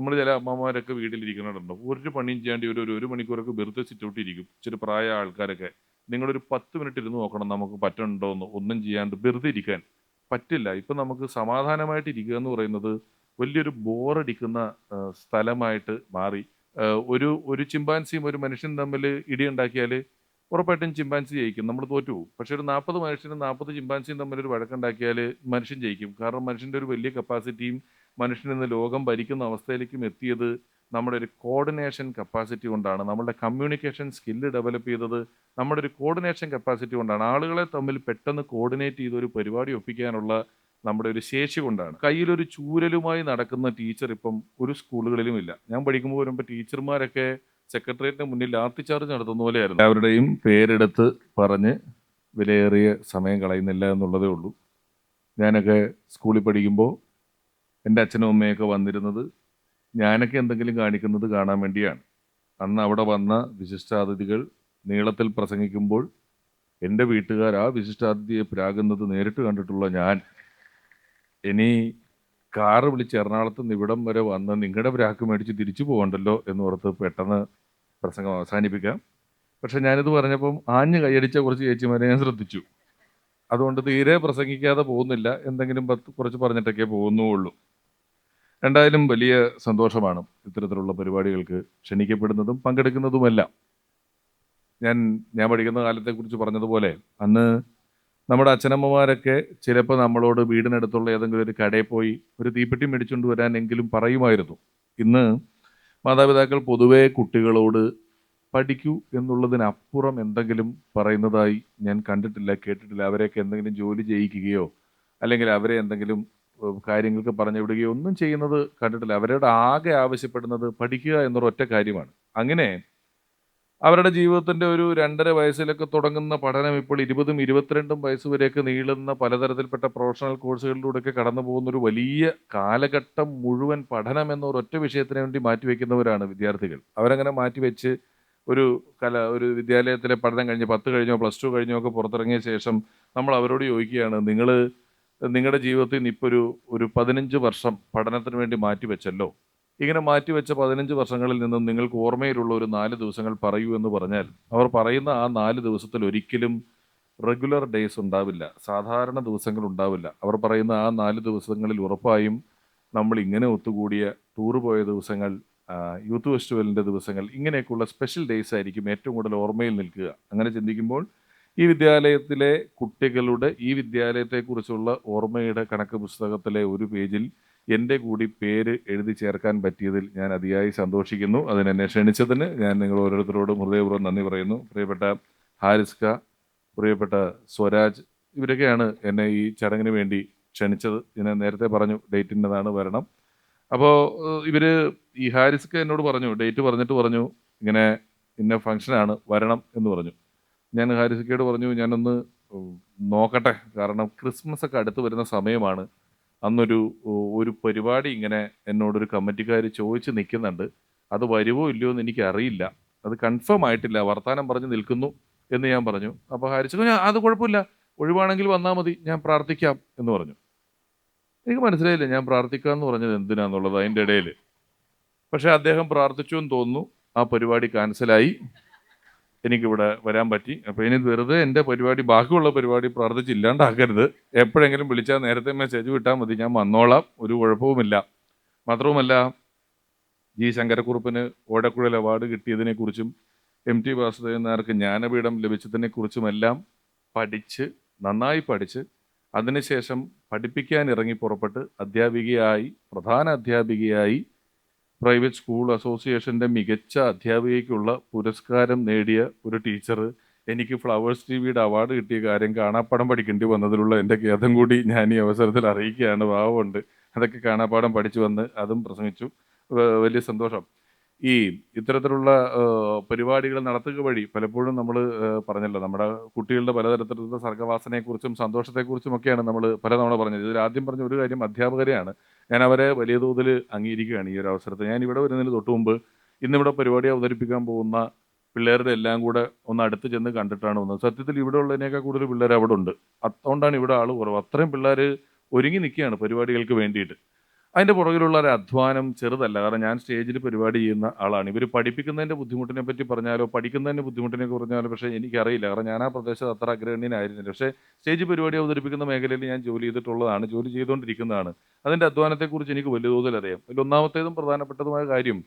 നമ്മൾ ചില അമ്മമാരൊക്കെ വീട്ടിലിരിക്കുന്നുണ്ടോ ഒരു പണിയും ചെയ്യാണ്ടി ഒരു ഒരു- മണിക്കൂറൊക്കെ വെറുതെ സിറ്റൗട്ട് ഇരിക്കും ഇച്ചിരി പ്രായ ആൾക്കാരൊക്കെ. നിങ്ങളൊരു പത്ത് മിനിറ്റ് ഇരുന്ന് നോക്കണം നമുക്ക് പറ്റുന്നുണ്ടോ എന്ന് ഒന്നും ചെയ്യാണ്ട് വെറുതെ ഇരിക്കാൻ. പറ്റില്ല. ഇപ്പം നമുക്ക് സമാധാനമായിട്ട് ഇരിക്കുക എന്ന് പറയുന്നത് വലിയൊരു ബോറടിക്കുന്ന സ്ഥലമായിട്ട് മാറി. ഒരു ഒരു ചിമ്പാൻസിയും ഒരു മനുഷ്യനും തമ്മിൽ ഇടിയുണ്ടാക്കിയാൽ ഉറപ്പായിട്ടും ചിമ്പാൻസി ജയിക്കും. നമ്മൾ തോറ്റു പോകും. പക്ഷെ ഒരു നാൽപ്പത് മനുഷ്യനും നാൽപ്പത് ചിമ്പാൻസിയും തമ്മിൽ ഒരു വഴക്കുണ്ടാക്കിയാൽ മനുഷ്യൻ ജയിക്കും. കാരണം മനുഷ്യന്റെ ഒരു വലിയ കപ്പാസിറ്റിയും മനുഷ്യൻ ഇന്ന് ലോകം ഭരിക്കുന്ന അവസ്ഥയിലേക്കും എത്തിയത് നമ്മുടെ ഒരു കോർഡിനേഷൻ കപ്പാസിറ്റി കൊണ്ടാണ്. നമ്മുടെ കമ്മ്യൂണിക്കേഷൻ സ്കില്ല് ഡെവലപ്പ് ചെയ്തത് നമ്മുടെ ഒരു കോർഡിനേഷൻ കപ്പാസിറ്റി കൊണ്ടാണ്. ആളുകളെ തമ്മിൽ പെട്ടെന്ന് കോർഡിനേറ്റ് ചെയ്ത് ഒരു പരിപാടി ഒപ്പിക്കാനുള്ള നമ്മുടെ ഒരു ശേഷി കൊണ്ടാണ്. കയ്യിലൊരു ചൂരലുമായി നടക്കുന്ന ടീച്ചർ ഇപ്പം ഒരു സ്കൂളുകളിലും ഇല്ല. ഞാൻ പഠിക്കുമ്പോൾ വരുമ്പോൾ ടീച്ചർമാരൊക്കെ സെക്രട്ടേറിയറ്റിന് മുന്നിൽ ലാത്തി ചാർജ് നടത്തുന്ന പോലെയായിരുന്നു. എല്ലാവരുടെയും പേരെടുത്ത് പറഞ്ഞ് വിലയേറിയ സമയം കളയുന്നില്ല എന്നുള്ളതേ ഉള്ളൂ. ഞാനൊക്കെ സ്കൂളിൽ പഠിക്കുമ്പോൾ എന്റെ അച്ഛനും അമ്മയൊക്കെ വന്നിരുന്നത് ഞാനൊക്കെ എന്തെങ്കിലും കാണിക്കുന്നത് കാണാൻ വേണ്ടിയാണ്. അന്ന് അവിടെ വന്ന വിശിഷ്ടാതിഥികൾ നീളത്തിൽ പ്രസംഗിക്കുമ്പോൾ എന്റെ വീട്ടുകാർ ആ വിശിഷ്ടാതിഥിയെ പ്രാകുന്നത് നേരിട്ട് കണ്ടിട്ടുള്ള ഞാൻ. ഇനി കാറ് വിളിച്ച് എറണാകുളത്ത് നിന്ന് ഇവിടം വരെ വന്ന് നിങ്ങളുടെ ബ്രാക്ക് മേടിച്ച് തിരിച്ചു പോകണ്ടല്ലോ എന്ന് ഓർത്ത് പെട്ടെന്ന് പ്രസംഗം അവസാനിപ്പിക്കാം. പക്ഷെ ഞാനിത് പറഞ്ഞപ്പം ആഞ്ഞ് കൈയടിച്ച കുറച്ച് ചേച്ചിമാരെ ഞാൻ ശ്രദ്ധിച്ചു. അതുകൊണ്ട് തീരെ പ്രസംഗിക്കാതെ പോകുന്നില്ല. എന്തെങ്കിലും പത്ത് കുറച്ച് പറഞ്ഞിട്ടൊക്കെ പോകുന്നുള്ളൂ. എന്തായാലും വലിയ സന്തോഷമാണ് ഇത്തരത്തിലുള്ള പരിപാടികൾക്ക് ക്ഷണിക്കപ്പെടുന്നതും പങ്കെടുക്കുന്നതുമെല്ലാം. ഞാൻ ഞാൻ പഠിക്കുന്ന കാലത്തെക്കുറിച്ച് പറഞ്ഞതുപോലെ അന്ന് നമ്മുടെ അച്ഛനമ്മമാരൊക്കെ ചിലപ്പോൾ നമ്മളോട് വീടിനടുത്തുള്ള ഏതെങ്കിലും ഒരു കടയിൽ പോയി ഒരു തീപ്പെട്ടി മേടിച്ചുകൊണ്ട് വരാനെങ്കിലും പറയുമായിരുന്നു. ഇന്ന് മാതാപിതാക്കൾ പൊതുവേ കുട്ടികളോട് പഠിക്കൂ എന്നുള്ളതിനപ്പുറം എന്തെങ്കിലും പറയുന്നതായി ഞാൻ കണ്ടിട്ടില്ല കേട്ടിട്ടില്ല. അവരെയൊക്കെ എന്തെങ്കിലും ജോലി ചെയ്യിക്കുകയോ അല്ലെങ്കിൽ അവരെ എന്തെങ്കിലും കാര്യങ്ങൾക്ക് പറഞ്ഞു വിടുകയോ ഒന്നും ചെയ്യുന്നത് കണ്ടിട്ടില്ല. അവരോട് ആകെ ആവശ്യപ്പെടുന്നത് പഠിക്കുക എന്നൊരു ഒറ്റ കാര്യമാണ്. അങ്ങനെ അവരുടെ ജീവിതത്തിന്റെ ഒരു രണ്ടര വയസ്സിലൊക്കെ തുടങ്ങുന്ന പഠനം ഇപ്പോൾ ഇരുപതും ഇരുപത്തിരണ്ടും വയസ്സ് വരെയൊക്കെ നീളുന്ന പലതരത്തിൽപ്പെട്ട പ്രൊഫഷണൽ കോഴ്സുകളിലൂടെയൊക്കെ കടന്നു പോകുന്ന ഒരു വലിയ കാലഘട്ടം മുഴുവൻ പഠനം എന്ന ഒരൊറ്റ വിഷയത്തിന് വേണ്ടി മാറ്റിവെക്കുന്നവരാണ് വിദ്യാർത്ഥികൾ. അവരങ്ങനെ മാറ്റിവെച്ച് ഒരു കല ഒരു വിദ്യാലയത്തിലെ പഠനം കഴിഞ്ഞ് പത്ത് കഴിഞ്ഞോ പ്ലസ് ടു കഴിഞ്ഞോ ഒക്കെ പുറത്തിറങ്ങിയ ശേഷം നമ്മൾ അവരോട് ചോദിക്കുകയാണ് നിങ്ങൾ നിങ്ങളുടെ ജീവിതത്തിൽ നിന്ന് ഇപ്പോൾ ഒരു ഒരു പതിനഞ്ച് വർഷം പഠനത്തിന് വേണ്ടി മാറ്റിവെച്ചല്ലോ? ഇങ്ങനെ മാറ്റിവെച്ച പതിനഞ്ച് വർഷങ്ങളിൽ നിന്നും നിങ്ങൾക്ക് ഓർമ്മയിലുള്ള ഒരു നാല് ദിവസങ്ങൾ പറയൂ എന്ന് പറഞ്ഞാൽ അവർ പറയുന്ന ആ നാല് ദിവസത്തിൽ ഒരിക്കലും റെഗുലർ ഡേയ്സ് ഉണ്ടാവില്ല. സാധാരണ ദിവസങ്ങൾ ഉണ്ടാവില്ല. അവർ പറയുന്ന ആ നാല് ദിവസങ്ങളിൽ ഉറപ്പായും നമ്മൾ ഇങ്ങനെ ഒത്തുകൂടിയ ടൂർ പോയ ദിവസങ്ങൾ യൂത്ത് ഫെസ്റ്റിവലിന്റെ ദിവസങ്ങൾ ഇങ്ങനെയൊക്കെയുള്ള സ്പെഷ്യൽ ഡേയ്സ് ആയിരിക്കും ഏറ്റവും കൂടുതൽ ഓർമ്മയിൽ നിൽക്കുക. അങ്ങനെ ചിന്തിക്കുമ്പോൾ ഈ വിദ്യാലയത്തിലെ കുട്ടികളുടെ ഈ വിദ്യാലയത്തെക്കുറിച്ചുള്ള ഓർമ്മയുടെ കണക്ക് പുസ്തകത്തിലെ ഒരു പേജിൽ എന്റെ കൂടി പേര് എഴുതി ചേർക്കാൻ പറ്റിയതിൽ ഞാൻ അതിയായി സന്തോഷിക്കുന്നു. അതിനെന്നെ ക്ഷണിച്ചതിന് ഞാൻ നിങ്ങൾ ഓരോരുത്തരോടും ഹൃദയപൂർവം നന്ദി പറയുന്നു. പ്രിയപ്പെട്ട ഹാരിസ്ക പ്രിയപ്പെട്ട സ്വരാജ് ഇവരൊക്കെയാണ് എന്നെ ഈ ചടങ്ങിന് വേണ്ടി ക്ഷണിച്ചത്. ഞാൻ നേരത്തെ പറഞ്ഞു ഡേറ്റിന്റെതാണ് വരണം. അപ്പോൾ ഇവർ ഈ ഹാരിസ്ക എന്നോട് പറഞ്ഞു ഡേറ്റ് പറഞ്ഞിട്ട് പറഞ്ഞു ഇങ്ങനെ ഇന്ന ഫങ്ഷനാണ് വരണം എന്ന് പറഞ്ഞു. ഞാൻ ഹാരിസ്കയോട് പറഞ്ഞു ഞാനൊന്ന് നോക്കട്ടെ. കാരണം ക്രിസ്മസ് ഒക്കെ അടുത്ത് വരുന്ന സമയമാണ്. അന്നൊരു ഒരു പരിപാടി ഇങ്ങനെ എന്നോടൊരു കമ്മിറ്റിക്കാർ ചോദിച്ച് നിൽക്കുന്നുണ്ട്. അത് വരുമോ ഇല്ലയോ എന്ന് എനിക്കറിയില്ല. അത് കൺഫേം ആയിട്ടില്ല. വർത്തമാനം പറഞ്ഞ് നിൽക്കുന്നു എന്ന് ഞാൻ പറഞ്ഞു. അപ്പോൾ ഹാരിച്ചു ഞാൻ അത് കുഴപ്പമില്ല. ഒഴിവാണെങ്കിൽ വന്നാൽ മതി. ഞാൻ പ്രാർത്ഥിക്കാം എന്ന് പറഞ്ഞു. എനിക്ക് മനസ്സിലായില്ല. ഞാൻ പ്രാർത്ഥിക്കാം എന്ന് പറഞ്ഞത് എന്തിനാന്നുള്ളത് അതിന്റെ ഇടയിൽ പക്ഷേ അദ്ദേഹം പ്രാർത്ഥിച്ചു എന്ന് തോന്നുന്നു. ആ പരിപാടി ക്യാൻസലായി. എനിക്കിവിടെ വരാൻ പറ്റി. അപ്പോൾ ഇനി വെറുതെ എന്റെ പരിപാടി ബാക്കിയുള്ള പരിപാടി പ്രാർത്ഥിച്ച് ഇല്ലാണ്ടാക്കരുത്. എപ്പോഴെങ്കിലും വിളിച്ചാൽ നേരത്തെ മെസ്സേജ് വിട്ടാൽ മതി. ഞാൻ വന്നോളാം. ഒരു കുഴപ്പവുമില്ല. മാത്രവുമല്ല ജി ശങ്കരക്കുറുപ്പിന് ഓടക്കുഴൽ അവാർഡ് കിട്ടിയതിനെക്കുറിച്ചും എം ടി വാസുദേവൻ നായർക്ക് ജ്ഞാനപീഠം ലഭിച്ചതിനെക്കുറിച്ചുമെല്ലാം പഠിച്ച് നന്നായി പഠിച്ച് അതിനുശേഷം പഠിപ്പിക്കാൻ ഇറങ്ങി പുറപ്പെട്ട് അധ്യാപികയായി പ്രധാന അധ്യാപികയായി പ്രൈവറ്റ് സ്കൂൾ അസോസിയേഷന്റെ മികച്ച അധ്യാപികയ്ക്കുള്ള പുരസ്കാരം നേടിയ ഒരു ടീച്ചർ എനിക്ക് ഫ്ലവേഴ്സ് ടി വിയുടെ അവാർഡ് കിട്ടിയ കാര്യം കാണാപ്പാടം പഠിക്കേണ്ടി വന്നതിലുള്ള എന്റെ ഖേദം കൂടി ഞാൻ ഈ അവസരത്തിൽ അറിയിക്കുകയാണ്. ഭാവമുണ്ട്. അതൊക്കെ കാണാപ്പാടം പഠിച്ചു വന്ന് അതും പ്രസംഗിച്ചു. വലിയ സന്തോഷം. ഈ ഇത്തരത്തിലുള്ള പരിപാടികൾ നടത്തുക വഴി പലപ്പോഴും നമ്മൾ പറഞ്ഞല്ലോ നമ്മുടെ കുട്ടികളുടെ പലതരത്തിലുള്ള സർഗവാസനയെക്കുറിച്ചും സന്തോഷത്തെക്കുറിച്ചും ഒക്കെയാണ് നമ്മൾ പലതവണ പറഞ്ഞത്. ഇതിൽ ആദ്യം പറഞ്ഞ ഒരു കാര്യം അധ്യാപകരെയാണ്. ഞാൻ അവരെ വലിയ തോതിൽ അംഗീകരിക്കുകയാണ് ഈ ഒരു അവസരത്തിൽ. ഞാൻ ഇവിടെ വരുന്നതിന് തൊട്ട് മുമ്പ് ഇന്നിവിടെ പരിപാടി അവതരിപ്പിക്കാൻ പോകുന്ന പിള്ളേരുടെ എല്ലാം കൂടെ ഒന്ന് അടുത്ത് ചെന്ന് കണ്ടിട്ടാണ് വന്നത്. സത്യത്തിൽ ഇവിടെ ഉള്ളതിനേക്കാൾ കൂടുതൽ പിള്ളേർ അവിടെ ഉണ്ട് അതുകൊണ്ടാണ് ഇവിടെ ആൾ കുറവ്. അത്രയും പിള്ളേർ ഒരുങ്ങി നിൽക്കുകയാണ് പരിപാടികൾക്ക് വേണ്ടിയിട്ട്. അതിന്റെ പുറകിലുള്ള ഒരു അധ്വാനം ചെറുതല്ല. കാരണം ഞാൻ സ്റ്റേജിൽ പരിപാടി ചെയ്യുന്ന ആളാണ്. ഇവർ പഠിപ്പിക്കുന്നതിന്റെ ബുദ്ധിമുട്ടിനെ പറ്റി പറഞ്ഞാലോ പഠിക്കുന്നതിന്റെ ബുദ്ധിമുട്ടിനെ പറഞ്ഞാലോ പക്ഷേ എനിക്കറിയില്ല. കാരണം ഞാൻ ആ പ്രദേശത്ത് അത്ര അഗ്രഗണ്യനായിരുന്നില്ല. പക്ഷേ സ്റ്റേജ് പരിപാടി അവതരിപ്പിക്കുന്ന മേഖലയിൽ ഞാൻ ജോലി ചെയ്തിട്ടുള്ളതാണ്. ജോലി ചെയ്തുകൊണ്ടിരിക്കുന്നതാണ്. അതിന്റെ അധ്വാനത്തെക്കുറിച്ച് എനിക്ക് വലിയ തോതിൽ അറിയാം. അതിൽ ഒന്നാമത്തേതും പ്രധാനപ്പെട്ടതുമായ കാര്യം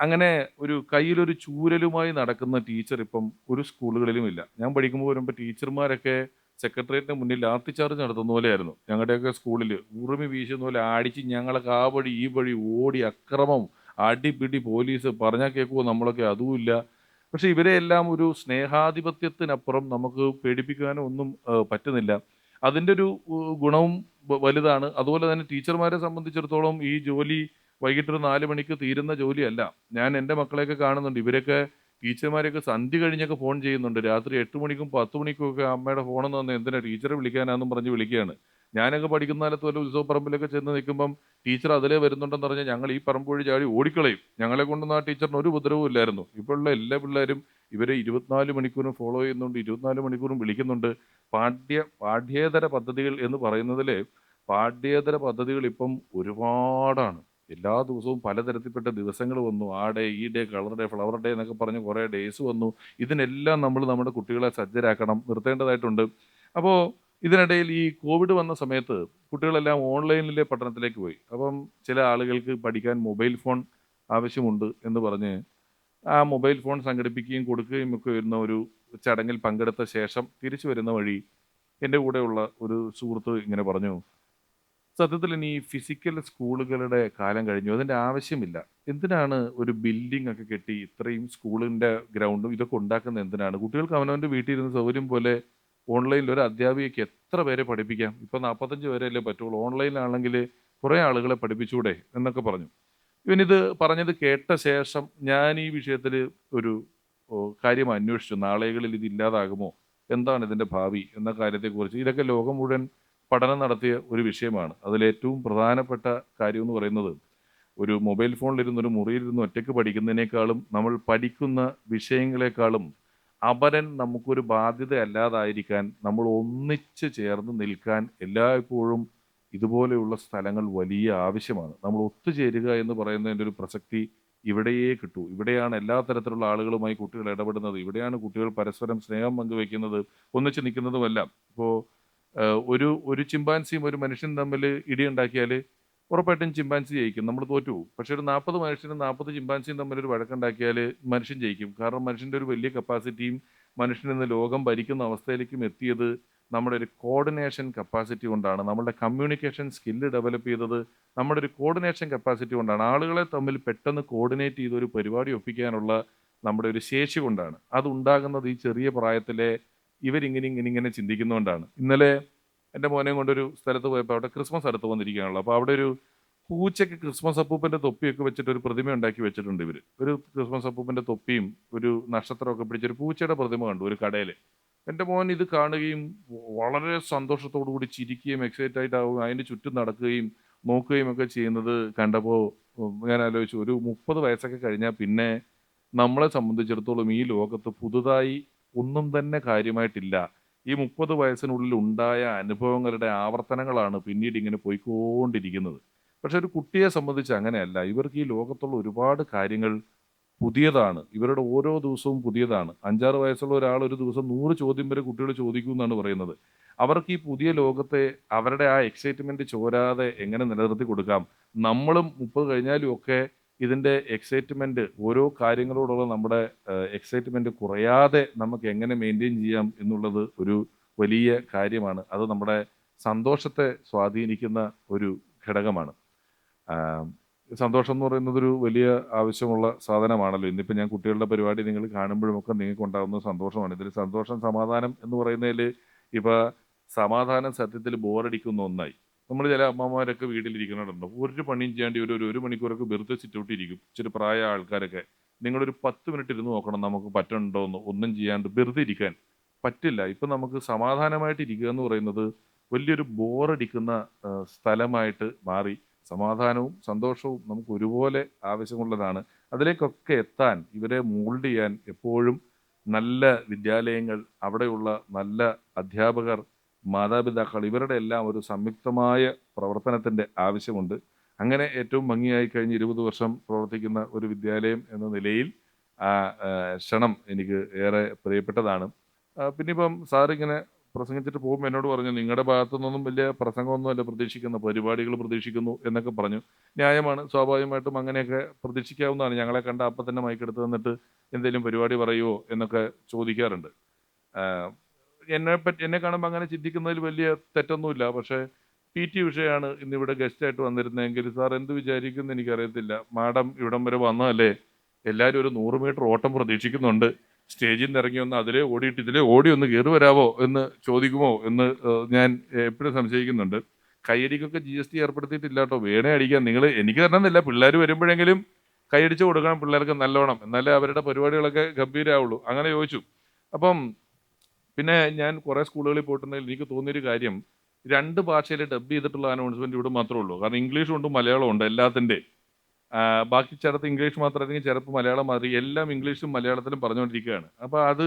അങ്ങനെ ഒരു കയ്യിലൊരു ചൂരലുമായി നടക്കുന്ന ടീച്ചർ ഇപ്പം ഒരു സ്കൂളുകളിലും ഇല്ല. ഞാൻ പഠിക്കുമ്പോൾ വരുമ്പോൾ ടീച്ചർമാരൊക്കെ സെക്രട്ടേറിയറ്റിന് മുന്നിൽ ലാത്തി ചാർജ് നടത്തുന്ന പോലെയായിരുന്നു. ഞങ്ങളുടെയൊക്കെ സ്കൂളിൽ ഉറുമി വീശുന്ന പോലെ അടിച്ച് ഞങ്ങളൊക്കെ ആ വഴി ഈ വഴി ഓടി അക്രമം അടിപിടി പോലീസ് പറഞ്ഞാൽ കേൾക്കുമോ നമ്മളൊക്കെ? അതുമില്ല പക്ഷേ ഇവരെ എല്ലാം ഒരു സ്നേഹാധിപത്യത്തിനപ്പുറം നമുക്ക് പേടിപ്പിക്കാനോ ഒന്നും പറ്റുന്നില്ല. അതിന്റെ ഒരു ഗുണവും വലുതാണ്. അതുപോലെ തന്നെ ടീച്ചർമാരെ സംബന്ധിച്ചിടത്തോളം ഈ ജോലി വൈകിട്ടൊരു നാല് മണിക്ക് തീരുന്ന ജോലിയല്ല. ഞാൻ എന്റെ മക്കളെയൊക്കെ കാണുന്നുണ്ട്. ഇവരൊക്കെ ടീച്ചർമാരെയൊക്കെ സന്ധ്യ കഴിഞ്ഞൊക്കെ ഫോൺ ചെയ്യുന്നുണ്ട്. രാത്രി എട്ട് മണിക്കും പത്ത് മണിക്കും ഒക്കെ അമ്മയുടെ ഫോണെന്ന് വന്ന് എന്തിനാ ടീച്ചറെ വിളിക്കാനാന്നും പറഞ്ഞ് വിളിക്കുകയാണ്. ഞാനൊക്കെ പഠിക്കുന്ന കാലത്ത് വല്ല ഉത്സവപ്പറമ്പിലൊക്കെ ചെന്ന് നിൽക്കുമ്പം ടീച്ചർ അതിലേ വരുന്നുണ്ടെന്ന് പറഞ്ഞാൽ ഞങ്ങൾ ഈ പറമ്പ് വഴി ചാടി ഓടിക്കളയും. ഞങ്ങളെ കൊണ്ടൊന്നും ആ ടീച്ചറിന് ഒരു ഉപദ്രവവും ഇല്ലായിരുന്നു. ഇപ്പോഴുള്ള എല്ലാ പിള്ളേരും ഇവരെ ഇരുപത്തിനാല് മണിക്കൂറും ഫോളോ ചെയ്യുന്നുണ്ട് ഇരുപത്തിനാല് മണിക്കൂറും വിളിക്കുന്നുണ്ട്. പാഠ്യ പാഠ്യേതര പദ്ധതികൾ എന്ന് പറയുന്നതിലെ പാഠ്യേതര പദ്ധതികൾ ഇപ്പം ഒരുപാടാണ്. എല്ലാ ദിവസവും പലതരത്തിൽപ്പെട്ട ദിവസങ്ങൾ വന്നു. ആ ഡേ ഈ day colour day flower day എന്നൊക്കെ പറഞ്ഞ് കുറേ ഡേയ്സ് വന്നു. ഇതിനെല്ലാം നമ്മൾ നമ്മുടെ കുട്ടികളെ സജ്ജരാക്കണം നിർത്തേണ്ടതായിട്ടുണ്ട്. അപ്പോൾ ഇതിനിടയിൽ ഈ കോവിഡ് വന്ന സമയത്ത് കുട്ടികളെല്ലാം ഓൺലൈനിലെ പഠനത്തിലേക്ക് പോയി. അപ്പം ചില ആളുകൾക്ക് പഠിക്കാൻ മൊബൈൽ ഫോൺ ആവശ്യമുണ്ട് എന്ന് പറഞ്ഞ് ആ മൊബൈൽ ഫോൺ സംഘടിപ്പിക്കുകയും കൊടുക്കുകയും ഒക്കെ വരുന്ന ഒരു ചടങ്ങിൽ പങ്കെടുത്ത ശേഷം തിരിച്ചു വരുന്ന വഴി എന്റെ കൂടെയുള്ള ഒരു സുഹൃത്ത് ഇങ്ങനെ പറഞ്ഞു. സത്യത്തിൽ ഇനി ഫിസിക്കൽ സ്കൂളുകളുടെ കാലം കഴിഞ്ഞു. അതിന്റെ ആവശ്യമില്ല. എന്തിനാണ് ഒരു ബിൽഡിംഗ് ഒക്കെ കെട്ടി ഇത്രയും സ്കൂളിന്റെ ഗ്രൗണ്ടും ഇതൊക്കെ ഉണ്ടാക്കുന്നത് എന്തിനാണ്? കുട്ടികൾക്ക് അവനവന്റെ വീട്ടിൽ ഇരുന്ന് സൗകര്യം പോലെ ഓൺലൈനിൽ ഒരു അധ്യാപികയ്ക്ക് എത്ര പേരെ പഠിപ്പിക്കാം? ഇപ്പോൾ നാൽപ്പത്തഞ്ച് പേരല്ലേ പറ്റുള്ളൂ. ഓൺലൈനിലാണെങ്കിൽ കുറേ ആളുകളെ പഠിപ്പിച്ചൂടെ എന്നൊക്കെ പറഞ്ഞു. ഇവനിത് പറഞ്ഞത് കേട്ട ശേഷം ഞാൻ ഈ വിഷയത്തിൽ ഒരു കാര്യം അന്വേഷിച്ചു. നാളെകളിൽ ഇത് ഇല്ലാതാകുമോ? എന്താണ് ഇതിന്റെ ഭാവി എന്ന കാര്യത്തെക്കുറിച്ച്. ഇതൊക്കെ ലോകം മുഴുവൻ പഠനം നടത്തിയ ഒരു വിഷയമാണ്. അതിലേറ്റവും പ്രധാനപ്പെട്ട കാര്യം എന്ന് പറയുന്നത് ഒരു മൊബൈൽ ഫോണിലിരുന്ന് ഒരു മുറിയിലിരുന്ന് ഒറ്റയ്ക്ക് പഠിക്കുന്നതിനേക്കാളും നമ്മൾ പഠിക്കുന്ന വിഷയങ്ങളെക്കാളും അപരൻ നമുക്കൊരു ബാധ്യത അല്ലാതായിരിക്കാൻ നമ്മൾ ഒന്നിച്ച് ചേർന്ന് നിൽക്കാൻ എല്ലായ്പ്പോഴും ഇതുപോലെയുള്ള സ്ഥലങ്ങൾ വലിയ ആവശ്യമാണ്. നമ്മൾ ഒത്തുചേരുക എന്ന് പറയുന്നതിന്റെ ഒരു പ്രസക്തി ഇവിടെയേ കിട്ടൂ. ഇവിടെയാണ് എല്ലാ തരത്തിലുള്ള ആളുകളുമായി കുട്ടികൾ ഇടപെടുന്നത്. ഇവിടെയാണ് കുട്ടികൾ പരസ്പരം സ്നേഹം പങ്കുവെക്കുന്നത് ഒന്നിച്ച് നിൽക്കുന്നതുമെല്ലാം. ഇപ്പോൾ ഒരു ഒരു ചിമ്പാൻസിയും ഒരു മനുഷ്യനും തമ്മിൽ ഇടിയുണ്ടാക്കിയാൽ ഉറപ്പായിട്ടും ചിമ്പാൻസി ജയിക്കും. നമ്മൾ തോറ്റു പോകും. പക്ഷെ ഒരു നാൽപ്പത് മനുഷ്യനും നാൽപ്പത് ചിമ്പാൻസിയും തമ്മിൽ ഒരു വഴക്കുണ്ടാക്കിയാൽ മനുഷ്യൻ ജയിക്കും. കാരണം മനുഷ്യന്റെ ഒരു വലിയ കപ്പാസിറ്റിയും മനുഷ്യൻ ഇന്ന് ലോകം ഭരിക്കുന്ന അവസ്ഥയിലേക്കും എത്തിയത് നമ്മുടെ ഒരു കോർഡിനേഷൻ കപ്പാസിറ്റി കൊണ്ടാണ്. നമ്മുടെ കമ്മ്യൂണിക്കേഷൻ സ്കില്ല് ഡെവലപ്പ് ചെയ്തത് നമ്മുടെ ഒരു കോർഡിനേഷൻ കപ്പാസിറ്റി കൊണ്ടാണ്. ആളുകളെ തമ്മിൽ പെട്ടെന്ന് കോർഡിനേറ്റ് ചെയ്ത് ഒരു പരിപാടി ഒപ്പിക്കാനുള്ള നമ്മുടെ ഒരു ശേഷി കൊണ്ടാണ്. അത് ഉണ്ടാകുന്നത് ഈ ചെറിയ പ്രായത്തിലെ ഇവരിങ്ങനെ ഇങ്ങനെ ഇങ്ങനെ ചിന്തിക്കുന്നതുകൊണ്ടാണ് ഇന്നലെ എന്റെ മോനെയും കൊണ്ടൊരു സ്ഥലത്ത് പോയപ്പോൾ അവിടെ ക്രിസ്മസ് അടുത്ത് വന്നിരിക്കുകയാണല്ലോ. അപ്പോൾ അവിടെ ഒരു പൂച്ചയ്ക്ക് ക്രിസ്മസ് അപ്പൂപ്പന്റെ തൊപ്പിയൊക്കെ വെച്ചിട്ട് ഒരു പ്രതിമ ഉണ്ടാക്കി വെച്ചിട്ടുണ്ട് ഇവർ ഒരു ക്രിസ്മസ് അപ്പൂപ്പന്റെ തൊപ്പിയും ഒരു നക്ഷത്രമൊക്കെ പിടിച്ചൊരു പൂച്ചയുടെ പ്രതിമ കണ്ടു ഒരു കടയിൽ എന്റെ മോൻ ഇത് കാണുകയും വളരെ സന്തോഷത്തോടു കൂടി ചിരിക്കുകയും എക്സൈറ്റ് ആയിട്ടാവും അതിന്റെ ചുറ്റും നടക്കുകയും നോക്കുകയും ഒക്കെ ചെയ്യുന്നത് കണ്ടപ്പോൾ ഞാൻ ആലോചിച്ചു ഒരു മുപ്പത് വയസ്സൊക്കെ കഴിഞ്ഞാൽ പിന്നെ നമ്മളെ സംബന്ധിച്ചിടത്തോളം ഈ ലോകത്ത് പുതുതായി ഒന്നും തന്നെ കാര്യമായിട്ടില്ല. ഈ മുപ്പത് വയസ്സിനുള്ളിൽ ഉണ്ടായ അനുഭവങ്ങളുടെ ആവർത്തനങ്ങളാണ് പിന്നീട് ഇങ്ങനെ പോയിക്കൊണ്ടിരിക്കുന്നത്. പക്ഷെ ഒരു കുട്ടിയെ സംബന്ധിച്ച് അങ്ങനെയല്ല. ഇവർക്ക് ഈ ലോകത്തുള്ള ഒരുപാട് കാര്യങ്ങൾ പുതിയതാണ്. ഇവരുടെ ഓരോ ദിവസവും പുതിയതാണ്. അഞ്ചാറ് വയസ്സുള്ള ഒരാൾ ഒരു ദിവസം നൂറ് ചോദ്യം വരെ കുട്ടികൾ ചോദിക്കും എന്നാണ് പറയുന്നത്. അവർക്ക് ഈ പുതിയ ലോകത്തെ അവരുടെ ആ എക്സൈറ്റ്മെന്റ് ചോരാതെ എങ്ങനെ നിലനിർത്തി കൊടുക്കാം? നമ്മളും മുപ്പത് കഴിഞ്ഞാലും ഒക്കെ ഇതിന്റെ എക്സൈറ്റ്മെന്റ് ഓരോ കാര്യങ്ങളോടുള്ള നമ്മുടെ എക്സൈറ്റ്മെന്റ് കുറയാതെ നമുക്ക് എങ്ങനെ മെയിന്റെയിൻ ചെയ്യാം എന്നുള്ളത് ഒരു വലിയ കാര്യമാണ്. അത് നമ്മുടെ സന്തോഷത്തെ സ്വാധീനിക്കുന്ന ഒരു ഘടകമാണ്. സന്തോഷം എന്ന് പറയുന്നത് ഒരു വലിയ ആവശ്യമുള്ള സാധനമാണല്ലോ. ഇന്നിപ്പോൾ ഞാൻ കുട്ടികളുടെ പരിപാടി നിങ്ങൾ കാണുമ്പോഴുമൊക്കെ നിങ്ങൾക്ക് ഉണ്ടാകുന്ന സന്തോഷമാണ്. ഇതിൽ സന്തോഷം സമാധാനം എന്ന് പറയുന്നതിൽ ഇപ്പോൾ സമാധാനം സത്യത്തിൽ ബോറടിക്കുന്ന ഒന്നായി. നമ്മൾ ചില അമ്മമാരൊക്കെ വീട്ടിലിരിക്കുന്നുണ്ടോ ഒരു പണിയും ചെയ്യാണ്ട് ഒരു ഒരു- മണിക്കൂറൊക്കെ വെറുതെ സിറ്റൗട്ട് ചില പ്രായ ആൾക്കാരൊക്കെ. നിങ്ങളൊരു പത്ത് മിനിറ്റ് ഇരുന്ന് നോക്കണം നമുക്ക് പറ്റുന്നുണ്ടോ എന്ന് ഒന്നും ചെയ്യാണ്ട് വെറുതെ ഇരിക്കാൻ പറ്റില്ല. ഇപ്പം നമുക്ക് സമാധാനമായിട്ട് ഇരിക്കുക എന്ന് പറയുന്നത് വലിയൊരു ബോറടിക്കുന്ന സ്ഥലമായിട്ട് മാറി. സമാധാനവും സന്തോഷവും നമുക്ക് ഒരുപോലെ ആവശ്യമുള്ളതാണ്. അതിലേക്കൊക്കെ എത്താൻ ഇവരെ മോൾഡ് ചെയ്യാൻ എപ്പോഴും നല്ല വിദ്യാലയങ്ങൾ അവിടെയുള്ള നല്ല അധ്യാപകർ മാതാപിതാക്കൾ ഇവരുടെ എല്ലാം ഒരു സംയുക്തമായ പ്രവർത്തനത്തിന്റെ ആവശ്യമുണ്ട്. അങ്ങനെ ഏറ്റവും ഭംഗിയായി കഴിഞ്ഞ് ഇരുപത് വർഷം പ്രവർത്തിക്കുന്ന ഒരു വിദ്യാലയം എന്ന നിലയിൽ ആ ക്ഷണം എനിക്ക് ഏറെ പ്രിയപ്പെട്ടതാണ്. പിന്നിപ്പം ഇങ്ങനെ പ്രസംഗിച്ചിട്ട് പോകുമ്പോൾ എന്നോട് പറഞ്ഞു നിങ്ങളുടെ ഭാഗത്തു നിന്നൊന്നും വലിയ പ്രസംഗമൊന്നുമല്ല പ്രതീക്ഷിക്കുന്ന പരിപാടികൾ പ്രതീക്ഷിക്കുന്നു എന്നൊക്കെ പറഞ്ഞു. ന്യായമാണ് സ്വാഭാവികമായിട്ടും അങ്ങനെയൊക്കെ പ്രതീക്ഷിക്കാവുന്നതാണ്. ഞങ്ങളെ കണ്ട അപ്പം തന്നെ മൈക്കെടുത്ത് തന്നിട്ട് എന്തെങ്കിലും പരിപാടി പറയുമോ എന്നൊക്കെ ചോദിക്കാറുണ്ട്. എന്നെ പറ്റി എന്നെ കാണുമ്പോൾ അങ്ങനെ ചിന്തിക്കുന്നതിൽ വലിയ തെറ്റൊന്നുമില്ല. പക്ഷേ പി. ടി. ഉഷയാണ് ഇന്നിവിടെ ഗസ്റ്റായിട്ട് വന്നിരുന്നെങ്കിൽ സാർ എന്ത് വിചാരിക്കുമെന്ന് എനിക്കറിയത്തില്ല. മാഡം ഇവിടം വരെ വന്നതല്ലേ? എല്ലാവരും ഒരു നൂറ് മീറ്റർ ഓട്ടം പ്രതീക്ഷിക്കുന്നുണ്ട്. സ്റ്റേജിൽ നിന്ന് ഇറങ്ങി ഒന്ന് അതിലേ ഓടിയിട്ട് ഇതിലേ ഓടി ഒന്ന് കയറി വരാവോ എന്ന് ചോദിക്കുമോ എന്ന് ഞാൻ എപ്പോഴും സംശയിക്കുന്നുണ്ട്. കൈയടിക്കൊക്കെ ജി എസ് ടി ഏർപ്പെടുത്തിയിട്ടില്ല കേട്ടോ. വേണേ അടിക്കാൻ നിങ്ങൾ എനിക്ക് തരണമെന്നില്ല പിള്ളേർ വരുമ്പോഴെങ്കിലും കൈയടിച്ച് കൊടുക്കണം പിള്ളേർക്ക് നല്ലോണം. എന്നാലേ അവരുടെ പരിപാടികളൊക്കെ ഗംഭീരമാവുള്ളൂ അങ്ങനെ ചോദിച്ചു. അപ്പം പിന്നെ ഞാൻ കുറേ സ്കൂളുകളിൽ പോയിട്ടുണ്ടെങ്കിൽ എനിക്ക് തോന്നിയൊരു കാര്യം രണ്ട് ഭാഷയിൽ ഡബ് ചെയ്തിട്ടുള്ള അനൗൺസ്മെന്റ് ഇവിടെ മാത്രമേ ഉള്ളൂ. കാരണം ഇംഗ്ലീഷും ഉണ്ട് മലയാളം ഉണ്ട് എല്ലാത്തിന്റെ ബാക്കി ചിലത്ത് ഇംഗ്ലീഷ് മാത്രമായിരിക്കും ചിലപ്പോൾ മലയാളം മാറി എല്ലാം ഇംഗ്ലീഷും മലയാളത്തിലും പറഞ്ഞുകൊണ്ടിരിക്കുകയാണ്. അപ്പോൾ അത്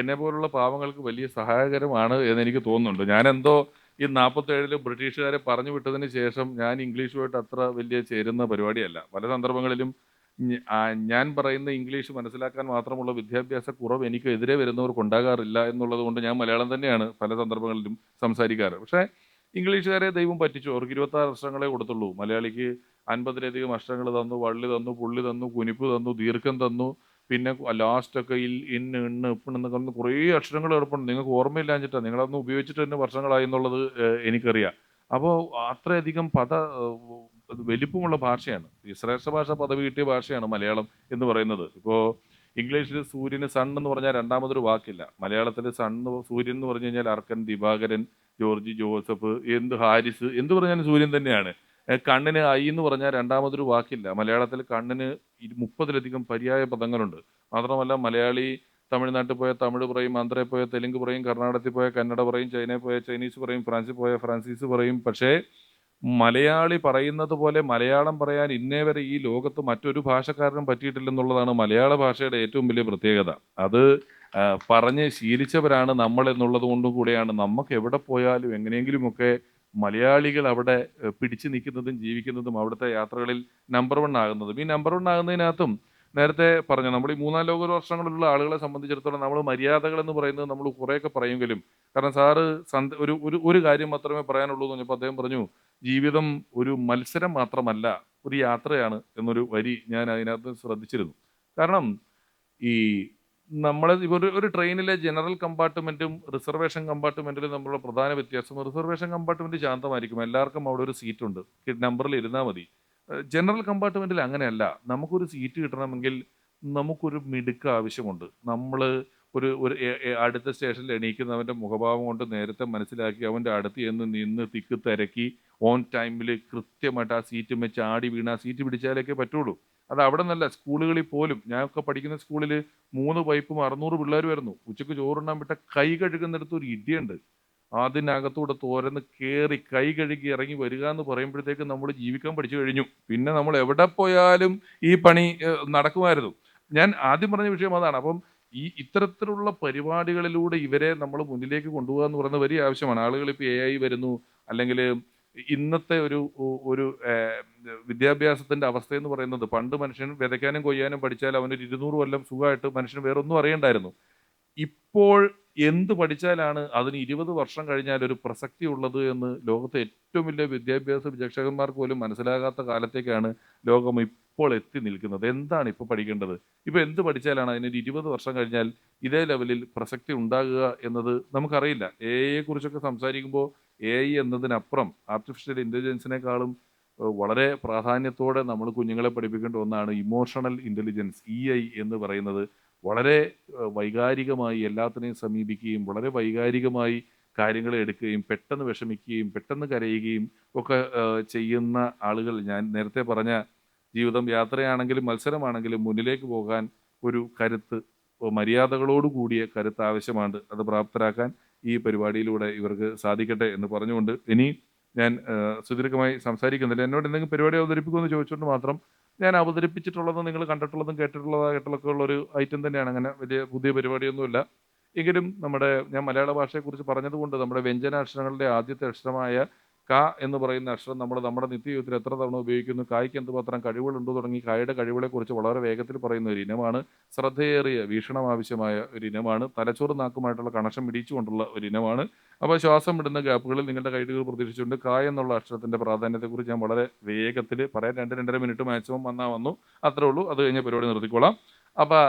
എന്നെ പോലുള്ള പാവങ്ങൾക്ക് വലിയ സഹായകരമാണ് എന്ന് എനിക്ക് തോന്നുന്നുണ്ട്. ഞാനെന്തോ ഈ നാൽപ്പത്തേഴിൽ ബ്രിട്ടീഷുകാരെ പറഞ്ഞു വിട്ടതിന് ശേഷം ഞാൻ ഇംഗ്ലീഷുമായിട്ട് അത്ര വലിയ ചേരുന്ന പരിപാടിയല്ല. പല സന്ദർഭങ്ങളിലും ഞാൻ പറയുന്ന ഇംഗ്ലീഷ് മനസ്സിലാക്കാൻ മാത്രമുള്ള വിദ്യാഭ്യാസ കുറവ് എനിക്ക് എതിരെ വരുന്നവർക്ക് ഉണ്ടാകാറില്ല എന്നുള്ളത് കൊണ്ട് ഞാൻ മലയാളം തന്നെയാണ് പല സന്ദർഭങ്ങളിലും സംസാരിക്കാറ്. പക്ഷേ ഇംഗ്ലീഷുകാരെ ദൈവം പറ്റിച്ചു. അവർക്ക് ഇരുപത്തി ആറ് അക്ഷരങ്ങളെ കൊടുത്തുള്ളൂ. മലയാളിക്ക് അൻപതിലധികം അക്ഷരങ്ങൾ തന്നു വള്ളി തന്നു പുള്ളി തന്നു കുനിപ്പ് തന്നു ദീർഘം തന്നു. പിന്നെ ലാസ്റ്റൊക്കെ ഇൽ ഇന്ന് ഇണ്ണ് ഇപ്പിണ് എന്നൊക്കെ പറഞ്ഞ് കുറേ അക്ഷരങ്ങൾ എളുപ്പമുണ്ട് നിങ്ങൾക്ക് ഓർമ്മയില്ലാഞ്ഞിട്ടാണ് നിങ്ങളതൊന്നും ഉപയോഗിച്ചിട്ട് തന്നെ വർഷങ്ങളായി എന്നുള്ളത് എനിക്കറിയാം. അപ്പോൾ അത്രയധികം പദ വലിപ്പമുള്ള ഭാഷയാണ്. ഈ ശ്രേഷ്ഠ ഭാഷ പദവി കിട്ടിയ ഭാഷയാണ് മലയാളം എന്ന് പറയുന്നത്. ഇപ്പോൾ ഇംഗ്ലീഷിൽ സൂര്യന് സൺ എന്ന് പറഞ്ഞാൽ രണ്ടാമതൊരു വാക്കില്ല. മലയാളത്തിൽ സൺ സൂര്യൻ എന്ന് പറഞ്ഞു കഴിഞ്ഞാൽ അർക്കൻ ദിവാകരൻ ജോർജ് ജോസഫ് എന്ത് ഹാരിസ് എന്ത് പറഞ്ഞാലും സൂര്യൻ തന്നെയാണ്. കണ്ണിന് ഐ എന്ന് പറഞ്ഞാൽ രണ്ടാമതൊരു വാക്കില്ല. മലയാളത്തിൽ കണ്ണിന് മുപ്പതിലധികം പര്യായ പദങ്ങളുണ്ട്. മാത്രമല്ല മലയാളി തമിഴ്നാട്ടിൽ പോയ തമിഴ് പറയും ആന്ധ്രയിൽ പോയ തെലുങ്ക് പറയും കർണാടകത്തിൽ പോയ കന്നഡ പറയും ചൈനയിൽ പോയ ചൈനീസ് പറയും ഫ്രാൻസിൽ പോയ ഫ്രാൻസീസ് പറയും. പക്ഷേ മലയാളി പറയുന്നത് പോലെ മലയാളം പറയാൻ ഇന്നേ വരെ ഈ ലോകത്ത് മറ്റൊരു ഭാഷക്കാരനും പറ്റിയിട്ടില്ലെന്നുള്ളതാണ് മലയാള ഭാഷയുടെ ഏറ്റവും വലിയ പ്രത്യേകത. അത് പറഞ്ഞ് ശീലിച്ചവരാണ് നമ്മൾ എന്നുള്ളത് കൊണ്ടും കൂടെയാണ്. നമുക്ക് എവിടെ പോയാലും എങ്ങനെയെങ്കിലുമൊക്കെ മലയാളികൾ അവിടെ പിടിച്ചു നിൽക്കുന്നതും ജീവിക്കുന്നതും അവിടുത്തെ യാത്രകളിൽ നമ്പർ വൺ ആകുന്നതും. ഈ നമ്പർ വൺ ആകുന്നതിനകത്തും നേരത്തെ പറഞ്ഞു നമ്മൾ ഈ മൂന്നാം ലോക വർഷങ്ങളിലുള്ള ആളുകളെ സംബന്ധിച്ചിടത്തോളം നമ്മൾ മര്യാദകൾ എന്ന് പറയുന്നത് നമ്മൾ കുറേയൊക്കെ പറയുമെങ്കിലും കാരണം സാറ് സന്ത ഒരു ഒരു ഒരു കാര്യം മാത്രമേ പറയാനുള്ളൂ എന്ന് പറഞ്ഞപ്പോൾ അദ്ദേഹം പറഞ്ഞു ജീവിതം ഒരു മത്സരം മാത്രമല്ല ഒരു യാത്രയാണ് എന്നൊരു വരി ഞാൻ അതിനകത്ത് ശ്രദ്ധിച്ചിരുന്നു. കാരണം ഈ നമ്മൾ ഒരു ഒരു ട്രെയിനിലെ ജനറൽ കമ്പാർട്ട്മെന്റും റിസർവേഷൻ കമ്പാർട്ട്മെന്റിലും നമ്മളുടെ പ്രധാന വ്യത്യാസം റിസർവേഷൻ കമ്പാർട്ട്മെന്റ് ശാന്തമായിരിക്കും എല്ലാവർക്കും അവിടെ ഒരു സീറ്റുണ്ട് നമ്പറിൽ ഇരുന്നാൽ മതി. ജനറൽ കമ്പാർട്ട്മെന്റിൽ അങ്ങനെയല്ല. നമുക്കൊരു സീറ്റ് കിട്ടണമെങ്കിൽ നമുക്കൊരു മിടുക്ക് ആവശ്യമുണ്ട്. നമ്മൾ ഒരു ഒരു അടുത്ത സ്റ്റേഷനിൽ എണീക്കുന്നവന്റെ മുഖഭാവം കൊണ്ട് നേരത്തെ മനസ്സിലാക്കി അവന്റെ അടുത്ത് ചെന്ന് നിന്ന് തിക്ക് തിരക്കി ഓൺ ടൈമിൽ കൃത്യമായിട്ട് ആ സീറ്റ് വെച്ച് ആടി വീണ ആ സീറ്റ് പിടിച്ചാലൊക്കെ പറ്റുള്ളൂ. അത് അവിടെ നിന്നല്ല സ്കൂളുകളിൽ പോലും. ഞാനൊക്കെ പഠിക്കുന്ന സ്കൂളിൽ മൂന്ന് പൈപ്പും അറുന്നൂറ് പിള്ളേർ വരുന്നു. ഉച്ചയ്ക്ക് ചോറുണ്ണാൻ വിട്ട കൈ കഴുകുന്നിടത്ത് ഒരു ഇടിയുണ്ട്. അതിനകത്തൂടെ തോരന്ന് കയറി കൈ കഴുകി ഇറങ്ങി വരിക എന്ന് പറയുമ്പോഴത്തേക്ക് നമ്മൾ ജീവിക്കാൻ പഠിച്ചു കഴിഞ്ഞു. പിന്നെ നമ്മൾ എവിടെ പോയാലും ഈ പണി നടക്കുമായിരുന്നു. ഞാൻ ആദ്യം പറഞ്ഞ വിഷയം അതാണ്. അപ്പം ഈ ഇത്തരത്തിലുള്ള പരിപാടികളിലൂടെ ഇവരെ നമ്മൾ മുന്നിലേക്ക് കൊണ്ടുപോകുക എന്ന് വലിയ ആവശ്യമാണ്. ആളുകൾ ഇപ്പോൾ എ ഐ വരുന്നു അല്ലെങ്കിൽ ഇന്നത്തെ ഒരു ഒരു വിദ്യാഭ്യാസത്തിന്റെ അവസ്ഥ എന്ന് പറയുന്നത് പണ്ട് മനുഷ്യൻ വിതയ്ക്കാനും കൊയ്യാനും പഠിച്ചാൽ അവനൊരു ഇരുന്നൂറ് കൊല്ലം സുഖമായിട്ട് മനുഷ്യൻ വേറെ ഒന്നും അറിയണ്ടായിരുന്നു. ഇപ്പോൾ എന്ത് പഠിച്ചാലാണ് അതിന് ഇരുപത് വർഷം കഴിഞ്ഞാൽ ഒരു പ്രസക്തി ഉള്ളത് എന്ന് ലോകത്തെ ഏറ്റവും വലിയ വിദ്യാഭ്യാസ വിചക്ഷകന്മാർക്ക് പോലും മനസ്സിലാകാത്ത കാലത്തേക്കാണ് ലോകം ഇപ്പോൾ എത്തി നിൽക്കുന്നത്. എന്താണ് ഇപ്പോൾ പഠിക്കേണ്ടത്? ഇപ്പോൾ എന്ത് പഠിച്ചാലാണ് അതിനൊരു ഇരുപത് വർഷം കഴിഞ്ഞാൽ ഇതേ ലെവലിൽ പ്രസക്തി ഉണ്ടാകുക എന്നത് നമുക്കറിയില്ല. എ ഐയെ കുറിച്ചൊക്കെ സംസാരിക്കുമ്പോൾ എ ഐ എന്നതിനപ്പുറം ആർട്ടിഫിഷ്യൽ ഇന്റലിജൻസിനേക്കാളും വളരെ പ്രാധാന്യത്തോടെ നമ്മൾ കുഞ്ഞുങ്ങളെ പഠിപ്പിക്കേണ്ട ഒന്നാണ് ഇമോഷണൽ ഇന്റലിജൻസ് ഇ ഐ എന്ന് പറയുന്നത്. വളരെ വൈകാരികമായി എല്ലാത്തിനെയും സമീപിക്കുകയും വളരെ വൈകാരികമായി കാര്യങ്ങളെ എടുക്കുകയും പെട്ടെന്ന് വിഷമിക്കുകയും പെട്ടെന്ന് കരയുകയും ഒക്കെ ചെയ്യുന്ന ആളുകൾ ഞാൻ നേരത്തെ പറഞ്ഞ ജീവിതം യാത്രയാണെങ്കിലും മത്സരമാണെങ്കിലും മുന്നിലേക്ക് പോകാൻ ഒരു കരുത്ത് മര്യാദകളോട് കൂടിയ കരുത്ത് ആവശ്യമാണ് അത് പ്രാപ്തരാക്കാൻ ഈ പരിപാടിയിലൂടെ ഇവർക്ക് സാധിക്കട്ടെ എന്ന് പറഞ്ഞുകൊണ്ട് ഇനി ഞാൻ സുദീർഘമായി സംസാരിക്കുന്നില്ല. എന്നോട് എന്തെങ്കിലും പരിപാടി അവതരിപ്പിക്കുമെന്ന് ചോദിച്ചുകൊണ്ട് മാത്രം ഞാൻ അവതരിപ്പിച്ചിട്ടുള്ളതും നിങ്ങൾ കണ്ടിട്ടുള്ളതും കേട്ടിട്ടുള്ളതായിട്ടുള്ളൊക്കെ ഉള്ള ഒരു ഐറ്റം തന്നെയാണ്. അങ്ങനെ വലിയ പുതിയ പരിപാടിയൊന്നുമില്ല. എങ്കിലും നമ്മുടെ ഞാൻ മലയാള ഭാഷയെക്കുറിച്ച് പറഞ്ഞതുകൊണ്ട് നമ്മുടെ വ്യഞ്ജനാക്ഷരങ്ങളുടെ ആദ്യത്തെ അക്ഷരമായ ക എന്ന് പറയുന്ന അക്ഷരം നമ്മൾ നമ്മുടെ നിത്യജീവിതത്തിൽ എത്ര തവണ ഉപയോഗിക്കുന്നു? കായ്ക്ക് എന്തുമാത്രം കഴിവുകളുണ്ടോ തുടങ്ങി കായയുടെ കഴിവുകളെക്കുറിച്ച് വളരെ വേഗത്തിൽ പറയുന്ന ഒരു ഇനമാണ്. ശ്രദ്ധയേറിയ വീക്ഷണം ആവശ്യമായ ഒരു ഇനമാണ്. തലച്ചോറ് നാക്കുമായിട്ടുള്ള കണക്ഷൻ പിടിച്ചുകൊണ്ടുള്ള ഒരു ഇനമാണ്. അപ്പോൾ ശ്വാസം വിടുന്ന ഗ്യാപ്പുകളിൽ നിങ്ങളുടെ കൈകൾ പ്രതീക്ഷിച്ചുകൊണ്ട് കായ എന്നുള്ള അക്ഷരത്തിന്റെ പ്രാധാന്യത്തെക്കുറിച്ച് ഞാൻ വളരെ വേഗത്തിൽ പറയാൻ രണ്ട് രണ്ടര മിനിറ്റ് മാക്സിമം വന്നാൽ വന്നു. അത്രേ ഉള്ളൂ. അത് കഴിഞ്ഞ പരിപാടി നിർത്തിക്കോളാം. അപ്പോൾ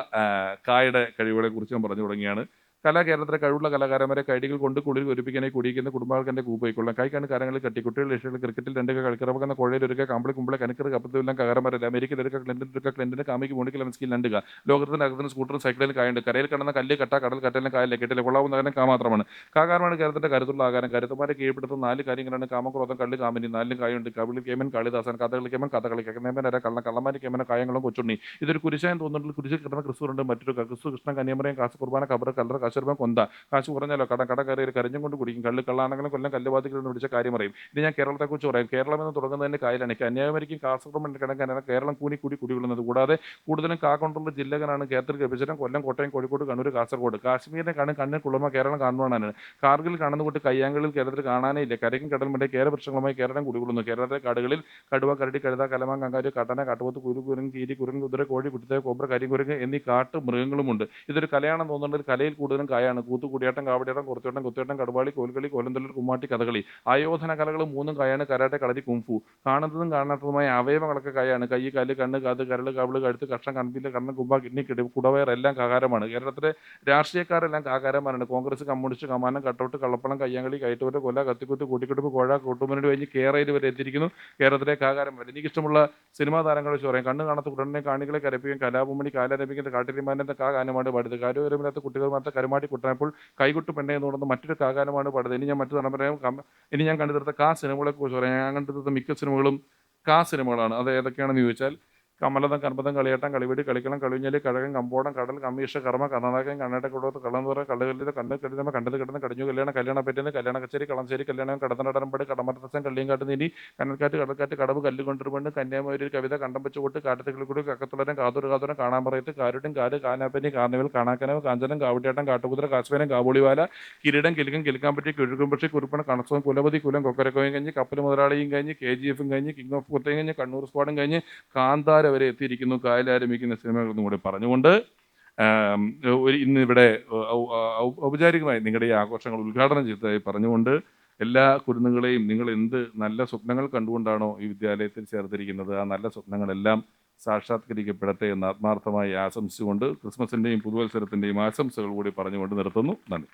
കായുടെ കഴിവുകളെ കുറിച്ച് ഞാൻ പറഞ്ഞു തുടങ്ങിയാണ്. കലാ കേരളത്തിലെ കഴിവുള്ള കലാകാരന്മാരെ കൈഡികൾ കൊണ്ട് കുളിർ ഒരുപ്പിക്കാനായി കുടിക്കുന്ന കുടുംബാൾക്കെന്റെ കൂപ്പയിക്കൊള്ളാം. കൈക്കാണ് കാരങ്ങളിൽ കട്ടി കുട്ടികൾ ലക്ഷ്യങ്ങൾ ക്രിക്കറ്റിൽ രണ്ട് കളിക്കിറക്കുന്ന കുഴയിൽ ഒരുക്ക കമ്പിളി കുമ്പിളെ കനക്കർ കപ്പത്തിലെല്ലാം കകാരന്മാരല്ല? അമേരിക്കയിൽ എടുക്ക ക്ലിൻഡൻ എടുക്ക ക്ലിൻഡിന് കാമിക്ക് മുണ്ടിക്കൽ മനസ്സിൽ രണ്ടുക ലോകത്തിന് അകത്തിന് സ്കൂട്ടറും സൈക്കിളിൽ കായുണ്ട്. കരയിൽ കിടന്ന കല്ല് കട്ട കടൽ കട്ടലിന് കായലിലെ കെട്ടിലെ കൊള്ളാവുന്ന കാര്യം കാ മാത്രമാണ്. കാകാരമാണ് കേരളത്തിന്റെ കരുത്തുള്ള ആകാരം. കരുത്തുമാരെ കീഴ്പ്പെടുത്തുന്ന നാല് കാര്യങ്ങളാണ് കാമക്രോധം കള്ളി കാമിനി. നാലിലും കായുണ്ട്. കവിളി കേമൻ കാളിദാസൻ. കഥകളി കേമൻ കഥകളി കേമൻ. അര കള്ള കള്ളമാരി കേമന കായങ്ങളും കൊച്ചുണ്ണി. ഇതൊരു കുരിശായം തോന്നുന്നുണ്ട്. കുരിശിൽ കിടന്ന ക്രിസ്തുണ്ട് മറ്റൊരു ക്രിസ്തു കൃഷ്ണൻ കന്യാമറയും കാസ കുർബാന കബർ കല്ലറ കാശുരൂപം കൊന്ത. കാശ് കുറഞ്ഞാലോ? കട കട കയറി കരഞ്ഞും കൊണ്ട് കുടിക്കും. കള്ള് കള്ളാണെങ്കിലും കൊല്ലം കല്ലുവാദികളിൽ എന്ന് പിടിച്ച കാര്യം പറയും. ഇനി ഞാൻ കേരളത്തെക്കുറിച്ച് പറയാം. കേരളം എന്ന് തുടങ്ങുന്നതിന്റെ കായലാണ്. കന്യാകുമാരിക്കും കാസർഗോഡ് കിടക്കാനാണ് കേരളം കൂനി കൂടി കുടികൊള്ളുന്നത്. കൂടാതെ കൂടുതലും കാ കൊണ്ടുള്ള ജില്ലകളാണ് കേരളത്തിൽ വിഭജനം കൊല്ലം കോട്ടയം കോഴിക്കോട് കണ്ണൂർ കാസർഗോഡ്. കാശ്മീരിനെ കാണും കണ്ണിൽ കുളമ കേരളം കാണുവാനാണ് കാർഗിൽ കാണുന്ന കൂട്ട് കയ്യാങ്കളിൽ കേരളത്തിൽ കാണാനേ ഇല്ല. കരയ്ക്കും കടൽമറ്റേ കേര വൃക്ഷങ്ങളുമായി കേരളം കുടികൊള്ളുന്നു. കേരളത്തിലെ കാടുകളിൽ കടുവ കരടി കഴുത കലമ കങ്കാരി കട്ടന കാട്ടുപോത്ത് കുരു കുരങ്ങ് കീരി കുരങ്ങ് കുതിര കോഴി കുട്ടിത്തെ കോബ്ര കരിങ്കുരങ്ങ് എന്നീ കാട്ടു മൃഗങ്ങളുമുണ്ട് ഇതൊരു കലയാണെന്ന് തോന്നുന്നുണ്ട്. കലയിൽ കൂടുതലും കായാണ്. കൂത്ത് കൂടിയാട്ടം കാവടിയാട്ടം കുറച്ചോട്ടം കൊത്തിയോട്ടം കടുവാളി കോൽക്കളി കോലന്തല്ലൂർ കുമ്മാട്ടി കഥകളി. ആയോധന കലകൾ മൂന്നും കായാണ്. Karate kalari kung fu. കാണുന്നതും കാണാത്തതുമായ അവയവങ്ങളൊക്കെ കായാണ്. കൈ കാൽ കണ്ണ് കാത് കരൾ കവിൾ കഴുത്ത് കഷ്ണം കൺപില്ല കണ്ണ് കുമ്പ കിഡ്നി കിടി കുടവയർ എല്ലാം കാകാരമാണ്. കേരളത്തിലെ രാഷ്ട്രീയക്കാരെല്ലാം കാകാരന്മാരാണ്. കോൺഗ്രസ് കമ്മ്യൂണിസ്റ്റ് കമാനം കട്ടൗട്ട് കള്ളപ്പണം കയ്യാങ്കളി കയറ്റുപറ്റ കൊല കത്തിക്കുത്ത് കൂട്ടിക്കെടുപ്പ് കോഴ കൂട്ടുമുന്നണി കഴിഞ്ഞ് കേരളയിൽ വരെ എത്തിയിരിക്കുന്നു കേരളത്തിലെ കാകാരന്മാർ എനിക്കിഷ്ടമുള്ള സിനിമാ താരങ്ങളെ വെച്ച് പറയാം. കണ്ണ് കാണാത്ത ഉടനെ കാണികളെ കരപ്പിക്കും കലാപുമണി കാലരപ്പിക്കുന്ന കാട്ടിരിമാനത്തെ കാ ഗാനമാണ് പാടുന്നത് കാര്യവരമില്ലാത്ത കുട്ടികൾ മാത്രം കരുമാടി കുട്ടനപ്പോൾ കൈകൊട്ട് പെണ്ണെ എന്ന് പറയുന്ന മറ്റൊരു കാകാലമാണ് പാടുന്നത്. ഇനി ഞാൻ മറ്റു തലമുറയും ഇനി ഞാൻ കണ്ടെടുത്ത കാ സിനിമകളെ കുറിച്ച് പറയാം. ഞാൻ കണ്ടെടുത്ത മിക്ക സിനിമകളും കാ സിനിമകളാണ്. അത് ഏതൊക്കെയാണെന്ന് ചോദിച്ചാൽ കമലതം കർമ്മതം കളിയേട്ടം കളിവീട് കളിക്കണം കളിഞ്ഞൽ കഴകം കമ്പോടം കടൽ കമ്മീഷ കർമ്മ കർണാടകം കണ്ണാട്ടക്കുടത്ത് കള്ളംതുറ കള്ളുകളിൽ കണ്ണ് കെടുത്തമ്മ കണ്ടത് കിടന്ന് കടിഞ്ഞു കല്യാണം കല്യാണം പറ്റുന്ന കല്യാണ കച്ചേരി കളഞ്ചേരി കല്യാണം കടത്തനടമ്പട് കടമത്തച്ഛൻ കള്ളിയങ്കാട്ട് നീരി കണ്ണൽക്കാറ്റ് കടൽക്കാറ്റ് കടവ് കല്ല് കൊണ്ടിരുപണ്ട് കന്യാകുമാരി കവിത കണ്ടം വെച്ച് കൊട്ട് കാട്ടത്തിൽ കൂടി കക്കത്തുള്ളരം കാതൂർ കാതൂരം കാണാൻ പറയത്ത് കാരുട്ടും കാൽ കാനാപ്പനി കാർണിവൽ കാണാക്കനവ് കാഞ്ചനം കാവട്ടിയാട്ടം കാട്ടുകുതിര കാശ്മീരം കാബൂളിവാല കിരീടം കിലുക്കം കിലുക്കാൻ പറ്റി കിഴുക്കും പക്ഷി കുരുപ്പണ കണസവും കുലപതി കുലം കൊക്കരക്കോയും കഴിഞ്ഞ് കപ്പൽ മുതലാളിയും കഴിഞ്ഞ് കെ ജി എഫും കഴിഞ്ഞ് കിങ് ഓഫ് കുത്തയും കഴിഞ്ഞ് കണ്ണൂർ സ്ക്വാഡും കഴിഞ്ഞ് കാന്താര വരെ എത്തിയിരിക്കുന്നു കായലാരംഭിക്കുന്ന സിനിമകളെന്നും കൂടി പറഞ്ഞുകൊണ്ട് ഒരു ഇന്ന് ഇവിടെ ഔ- ഔ- ഔപചാരികമായി നിങ്ങളുടെ ഈ ആഘോഷങ്ങൾ ഉദ്ഘാടനം ചെയ്തതായി പറഞ്ഞുകൊണ്ട് എല്ലാ കുരുന്നുകളെയും നിങ്ങൾ എന്ത് നല്ല സ്വപ്നങ്ങൾ കണ്ടുകൊണ്ടാണോ ഈ വിദ്യാലയത്തിൽ ചേർത്തിരിക്കുന്നത് ആ നല്ല സ്വപ്നങ്ങളെല്ലാം സാക്ഷാത്കരിക്കപ്പെടട്ടെ എന്ന് ആത്മാർത്ഥമായി ആശംസിച്ചുകൊണ്ട് ക്രിസ്മസിന്റെയും പുതുവത്സരത്തിന്റെയും ആശംസകൾ കൂടി പറഞ്ഞുകൊണ്ട് നിർത്തുന്നു. നന്ദി.